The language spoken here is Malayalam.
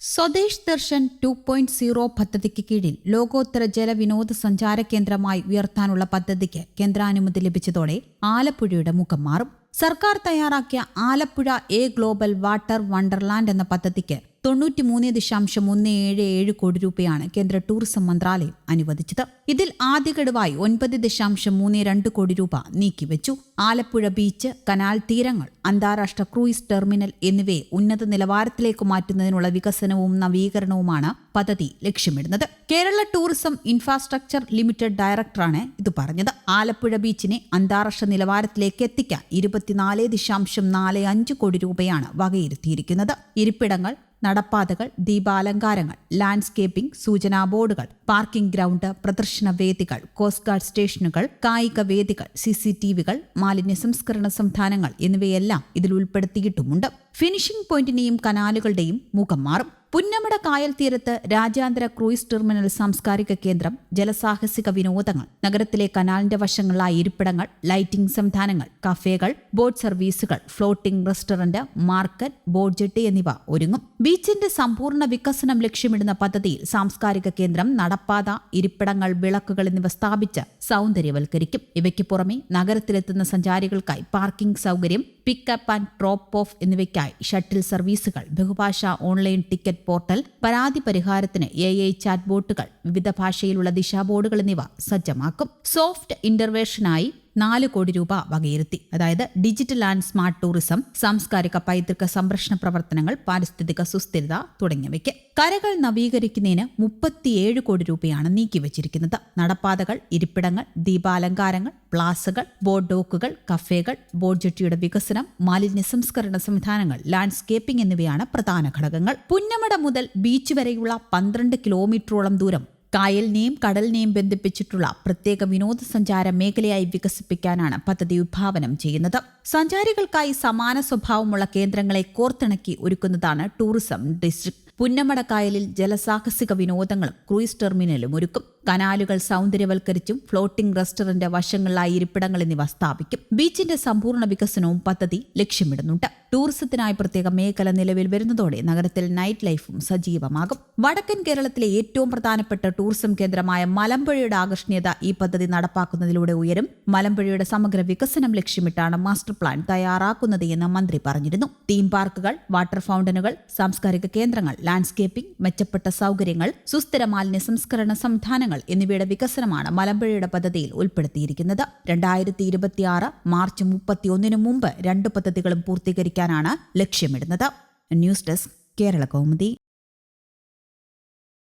Swadesh Darshan two point zero പദ്ധതിക്ക് കീഴിൽ ലോകോത്തര ജലവിനോദ സഞ്ചാര കേന്ദ്രമായി ഉയർത്താനുള്ള പദ്ധതിക്ക് കേന്ദ്രാനുമതി ലഭിച്ചതോടെ ആലപ്പുഴയുടെ മുഖം മാറും. സർക്കാർ തയ്യാറാക്കിയ Alappuzha A global water wonderland എന്ന പദ്ധതിക്ക് തൊണ്ണൂറ്റിമൂന്ന് ദശാംശം ഒന്ന് ഏഴ് ഏഴ് കോടി രൂപയാണ് കേന്ദ്ര ടൂറിസം മന്ത്രാലയം അനുവദിച്ചത്. ഇതിൽ ആദ്യഘടുവായി ഒൻപത് ദശാംശം മൂന്ന് രണ്ട് കോടി രൂപ നീക്കിവെച്ചു. ആലപ്പുഴ ബീച്ച് കനാൽ തീരങ്ങൾ അന്താരാഷ്ട്ര ക്രൂയിസ് ടെർമിനൽ എന്നിവയെ ഉന്നത നിലവാരത്തിലേക്ക് മാറ്റുന്നതിനുള്ള വികസനവും നവീകരണവുമാണ് പദ്ധതി ലക്ഷ്യമിടുന്നത്. കേരള ടൂറിസം ഇൻഫ്രാസ്ട്രക്ചർ ലിമിറ്റഡ് ഡയറക്ടറാണ് ഇത് പറഞ്ഞത്. ആലപ്പുഴ ബീച്ചിനെ അന്താരാഷ്ട്ര നിലവാരത്തിലേക്ക് എത്തിക്കാൻ ഇരുപത്തിനാല് ദശാംശം നാല് അഞ്ച് കോടി രൂപയാണ് വകയിരുത്തിയിരിക്കുന്നത്. ഇരിപ്പിടങ്ങൾ നടപ്പാതകൾ ദീപാലങ്കാരങ്ങൾ ലാൻഡ്സ്കേപ്പിംഗ് സൂചനാ ബോർഡുകൾ പാർക്കിംഗ് ഗ്രൗണ്ട് പ്രദർശന വേദികൾ കോസ്റ്റ് ഗാർഡ് സ്റ്റേഷനുകൾ കായിക വേദികൾ സി സി ടി വികൾ മാലിന്യ സംസ്കരണ സംവിധാനങ്ങൾ എന്നിവയെല്ലാം ഇതിൽ ഉൾപ്പെടുത്തിയിട്ടുമുണ്ട്. ഫിനിഷിംഗ് പോയിന്റിനെയും കനാലുകളുടെയും മുഖം മാറും. പുന്നമട കായൽ തീരത്ത് രാജ്യാന്തര ക്രൂയിസ് ടെർമിനൽ സാംസ്കാരിക കേന്ദ്രം ജലസാഹസിക വിനോദങ്ങൾ നഗരത്തിലെ കനാലിന്റെ വശങ്ങളിലായ ഇരിപ്പിടങ്ങൾ ലൈറ്റിംഗ് സംവിധാനങ്ങൾ കഫേകൾ ബോട്ട് സർവീസുകൾ floating restaurant market boat jetty എന്നിവ ഒരുങ്ങും. ബീച്ചിന്റെ സമ്പൂർണ വികസനം ലക്ഷ്യമിടുന്ന പദ്ധതിയിൽ സാംസ്കാരിക കേന്ദ്രം നടപ്പാത ഇരിപ്പിടങ്ങൾ വിളക്കുകൾ എന്നിവ സ്ഥാപിച്ച് സൗന്ദര്യവൽക്കരിക്കും. ഇവയ്ക്ക് പുറമെ നഗരത്തിലെത്തുന്ന സഞ്ചാരികൾക്കായി പാർക്കിംഗ് സൗകര്യം പിക്കപ്പ് ആൻഡ് ഡ്രോപ്പ് ഓഫ് എന്നിവയ്ക്കായി ഷട്ടിൽ സർവീസുകൾ ബഹുഭാഷ ഓൺലൈൻ ടിക്കറ്റ് പോർട്ടൽ പരാതി പരിഹാരത്തിന് എ ഐ ചാറ്റ് ബോട്ടുകൾ വിവിധ ഭാഷയിലുള്ള ദിശാബോർഡുകൾ എന്നിവ സജ്ജമാക്കും. സോഫ്റ്റ് ഇന്റർവേഷനായി നാല് കോടി രൂപ വകയിരുത്തി. അതായത് ഡിജിറ്റൽ ആൻഡ് സ്മാർട്ട് ടൂറിസം സാംസ്കാരിക പൈതൃക സംരക്ഷണ പ്രവർത്തനങ്ങൾ പാരിസ്ഥിതിക സുസ്ഥിരത തുടങ്ങിയവയ്ക്ക്. കരകൾ നവീകരിക്കുന്നതിന് മുപ്പത്തിയേഴ് കോടി രൂപയാണ് നീക്കിവച്ചിരിക്കുന്നത്. നടപ്പാതകൾ ഇരിപ്പിടങ്ങൾ ദീപാലങ്കാരങ്ങൾ പ്ലാസകൾ ബോട്ട് ഡോക്കുകൾ കഫേകൾ ബോട്ട് ജെട്ടിയുടെ വികസനം മാലിന്യ സംസ്കരണ സംവിധാനങ്ങൾ ലാൻഡ്സ്കേപ്പിംഗ് എന്നിവയാണ് പ്രധാന ഘടകങ്ങൾ. പുന്നമട മുതൽ ബീച്ച് വരെയുള്ള പന്ത്രണ്ട് കിലോമീറ്ററോളം ദൂരം കായലിനെയും കടലിനെയും ബന്ധിപ്പിച്ചിട്ടുള്ള പ്രത്യേക വിനോദസഞ്ചാര മേഖലയായി വികസിപ്പിക്കാനാണ് പദ്ധതി വിഭാവനം ചെയ്യുന്നത്. സഞ്ചാരികൾക്കായി സമാന സ്വഭാവമുള്ള കേന്ദ്രങ്ങളെ കോർത്തിണക്കി ഒരുക്കുന്നതാണ് ടൂറിസം ഡിസ്ട്രിക്ട്. പുന്നമട കായലിൽ ജലസാഹസിക വിനോദങ്ങളും ക്രൂയിസ് ടെർമിനലും ഒരുക്കും. കനാലുകൾ സൗന്ദര്യവൽക്കരിച്ചും ഫ്ലോട്ടിംഗ് റെസ്റ്റോറന്റ് വശങ്ങളിലായി ഇരിപ്പിടങ്ങൾ എന്നിവ സ്ഥാപിക്കും. ബീച്ചിന്റെ സമ്പൂർണ വികസനവും പദ്ധതി ലക്ഷ്യമിടുന്നുണ്ട്. ടൂറിസത്തിനായി പ്രത്യേക മേഖല നിലവിൽ വരുന്നതോടെ നഗരത്തിൽ നൈറ്റ് ലൈഫും സജീവമാകും. വടക്കൻ കേരളത്തിലെ ഏറ്റവും പ്രധാനപ്പെട്ട ടൂറിസം കേന്ദ്രമായ മലമ്പുഴയുടെ ആകർഷണീയത ഈ പദ്ധതി നടപ്പാക്കുന്നതിലൂടെ ഉയരും. മലമ്പുഴയുടെ സമഗ്ര വികസനം ലക്ഷ്യമിട്ടാണ് മാസ്റ്റർ പ്ലാൻ തയ്യാറാക്കുന്നത് എന്ന് മന്ത്രി പറഞ്ഞിരുന്നു. തീം പാർക്കുകൾ വാട്ടർ ഫൗണ്ടനുകൾ സാംസ്കാരിക കേന്ദ്രങ്ങൾ ലാൻഡ്സ്കേപ്പിംഗ് മെച്ചപ്പെട്ട സൗകര്യങ്ങൾ സുസ്ഥിര മാലിന്യ സംസ്കരണ സംവിധാനങ്ങൾ എന്നിവയുടെ വികസനമാണ് മലമ്പുഴയുടെ പദ്ധതിയിൽ ഉൾപ്പെടുത്തിയിരിക്കുന്നത്. രണ്ടായിരത്തി ഇരുപത്തിയാറ് മാർച്ച് മുപ്പത്തിയൊന്നിനു മുമ്പ് രണ്ട് പദ്ധതികളും പൂർത്തീകരിക്കാനാണ് ലക്ഷ്യമിടുന്നത്. News desk Kerala Kaumudi.